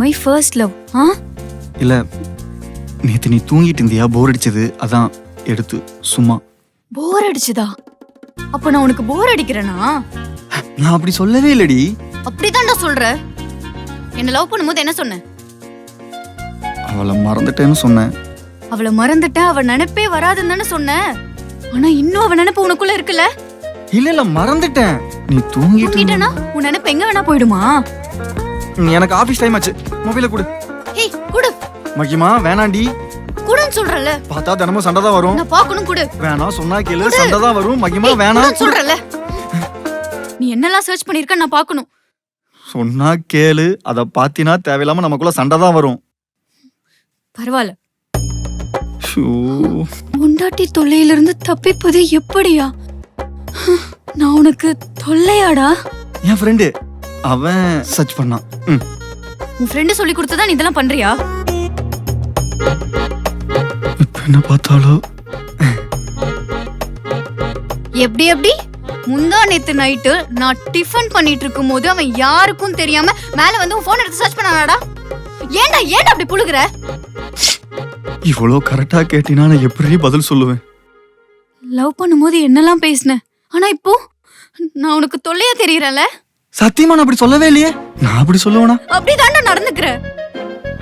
My first love ஆ இல்ல நேத்து நீ தூங்கிட்டு இருந்தியா? போர் அடிச்சது. அதான் எடுத்து சும்மா. போர் அடிச்சுதா? அப்ப நான் உனக்கு போர் அடிக்கிறேனா? நான் அப்படி சொல்லவே இல்லடி. அப்படிதான்டா சொல்ற. என்ன லவ் பண்ணும்போது என்ன சொன்ன? அவளை மறந்துட்டேன்னு சொன்னேன் அவளை மறந்துட்ட அவ நினைப்பே வராதுன்னு தானே சொன்ன. ஆனா இன்னும் அவ நினைப்பு உனக்குள்ள இருக்குல்ல? இல்ல இல்ல மறந்துட்டேன். நீ தூங்கிட்டு தூங்கிட்டனா? உன் நினைப்பு எங்க வேணா போயிடுமா? எனக்கு ஆபீஸ் டைம் ஆச்சு. மொபைல கொடு. ஹேய் குடு. மகிமா வேணாண்டி. குடுன்னு சொல்றல பார்த்தா தினமும் சண்டை தான் வரும். நான் பாக்கணும் குடு. வேணாம் சொன்னா கேளு சண்டை தான் வரும். மகிமா வேணாம் சொல்றல நீ என்னெல்லாம் சர்ச் பண்ணிருக்க நான் பார்க்கணும். சொன்னா கேளு அத பாத்தினா தேவையில்லாம நமக்குள்ள சண்டை தான் வரும். பரவாயில்ல. ஷூ. பொண்டாட்டி தொல்லையிலிருந்து தப்பிப்பது எப்படியா? நான் உனக்கு தொல்லையாடா? என் ஃப்ரெண்டு அவன் சர்ச் பண்ணான். ம். உன் ஃப்ரெண்டு சொல்லி கொடுத்ததா நீ இதெல்லாம் பண்றியா? இப்ப என்ன பார்த்தாலோ. எப்படி எப்படி? முந்தா நேத்து நைட்டு நான் டிஃபன் பண்ணிட்டு இருக்கும் போது அவன் யாருக்கும் தெரியாம மேல வந்து உன் போன் எடுத்து சர்ச் பண்ணானாடா. ஏன்டா ஏன்டா அப்படி புழுகுற? இவ்வளோ கரெக்டா கேட்டினா நான் எப்படி பதில் சொல்லுவேன். லவ் பண்ணும்போது என்னெல்லாம் பேசின? ஆனா இப்போ நான் உனக்கு தொல்லையா தெரியறல? சத்தியமா நான் அப்படி சொல்லவே இல்லையே. நான் அப்படி சொல்லுவேனா? அப்படிதான்டா நடந்துக்கிற.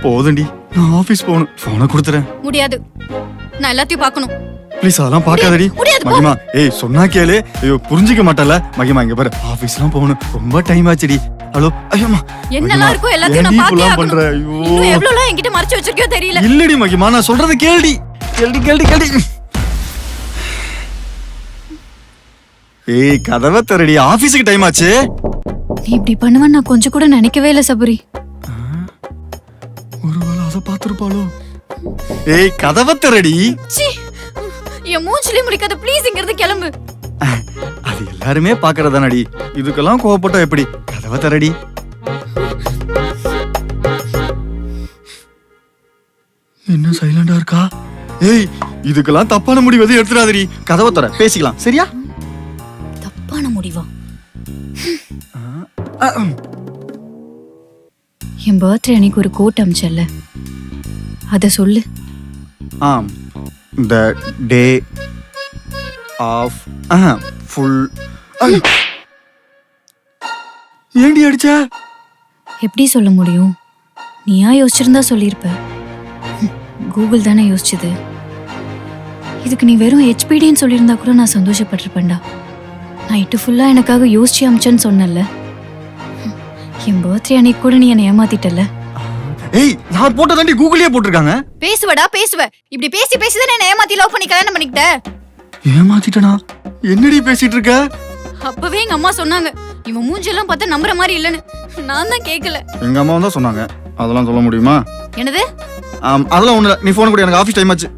போதுண்டி நான் ஆபீஸ் போகணும். போனை கொடுத்துறேன். முடியாது. நான் எல்லாத்தையும் பார்க்கணும். ப்ளீஸ் அதெல்லாம் பார்க்காதடி. முடியாது, போ. மகிமா ஏய் சொன்னா கேளு. ஐயோ புரிஞ்சுக்க மாட்டல மகிமா இங்க பாரு. ஆபீஸ்லாம் போகணும். ரொம்ப டைம் ஆச்சுடி. ஹலோ ஐயோமா என்னெல்லாம் இருக்கோ எல்லாத்தையும் நான் பார்த்தே பண்ற? ஆகணும். ஐயோ. எவ்வளவுலாம் என்கிட்ட மறைச்சு வச்சிருக்கியோ தெரியல. இல்லடி மகிமா நான் சொல்றது கேளுடி. கேளுடி கேளுடி கேளுடி. ஏய் கதவை தரடி ஆபீஸுக்கு டைம் ஆச்சு. நீ இப்படி பண்ணுவேன்னு நான் கொஞ்சம் கூட நினைக்கவே இல்லை சபரி. ஒருவேளை அதை பார்த்திருப்பாளோ? ஏய் கதவை தரடி ச்சீ! என் மூச்சிலே முடிக்காத ப்ளீஸ் இங்கிருந்து கிளம்பு. அது எல்லாருமே பாக்குறதானடி இதுக்கெல்லாம் கோவப்பட்டா எப்படி? கதவை தரடி என்ன சைலண்டா இருக்கா? ஏய் இதுக்கெல்லாம் தப்பான முடிவு எதுவும் எடுத்துடாதடி. கதவை தர பேசிக்கலாம். சரியா? என் பர்த்டே அன்னைக்கு ஒரு கோட் அமிச்சல்ல. அத சொல்லு. ஆம். த டே ஆஃப் ஃபுல் ஏண்டி அடிச்ச? எப்படி சொல்ல முடியும்? நீயா யோசிச்சிருந்தா சொல்லியிருப்ப கூகுள் தானே யோசிச்சது. இதுக்கு நீ வெறும் ஹெச்பிடின்னு சொல்லியிருந்தா கூட நான் சந்தோஷப்பட்டிருப்பேன்டா. நைட்டு ஃபுல்லா எனக்காக யோசிச்சு அமிச்சேன்னு சொன்னல என் பர்த்டே அன்னைக்கு கூட நீ என்னை ஏமாத்திட்டல ஏய் நான் போட்டதாண்டி கூகுளே போட்டிருக்காங்க. பேசுவடா பேசுவ. இப்படி பேசி பேசி தான் என்ன ஏமாத்தி லவ் பண்ணி கல்யாணம் பண்ணிக்கிட்ட? ஏமாத்திட்டனா? என்னடி பேசிட்டு இருக்க அப்பவே எங்க அம்மா சொன்னாங்க. இவன் மூஞ்செல்லாம் பார்த்தா நம்புற மாதிரி இல்லைன்னு. நான் தான் கேட்கல எங்க அம்மா தான் சொன்னாங்க. அதெல்லாம் சொல்ல முடியுமா? என்னது? அதெல்லாம் ஒண்ணு. நீ போன் கூட எனக்கு ஆபீஸ் டைம் ஆச்சு.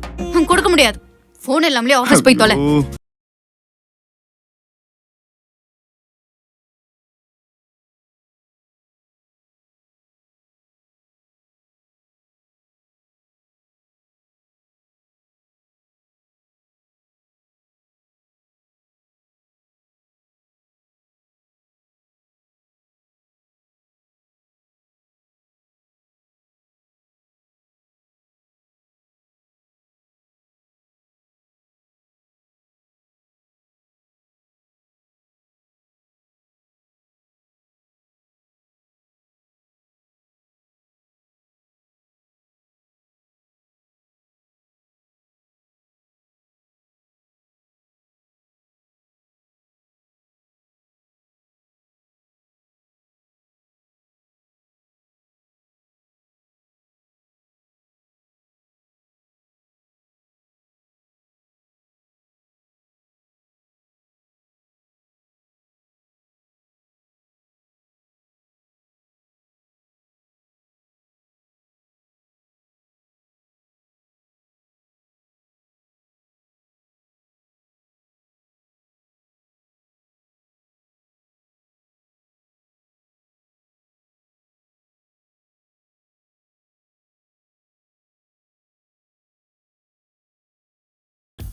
கொடுக்க முடியாது. ஃபோன் இல்லாமலே ஆஃபீஸ் போய் தொலை.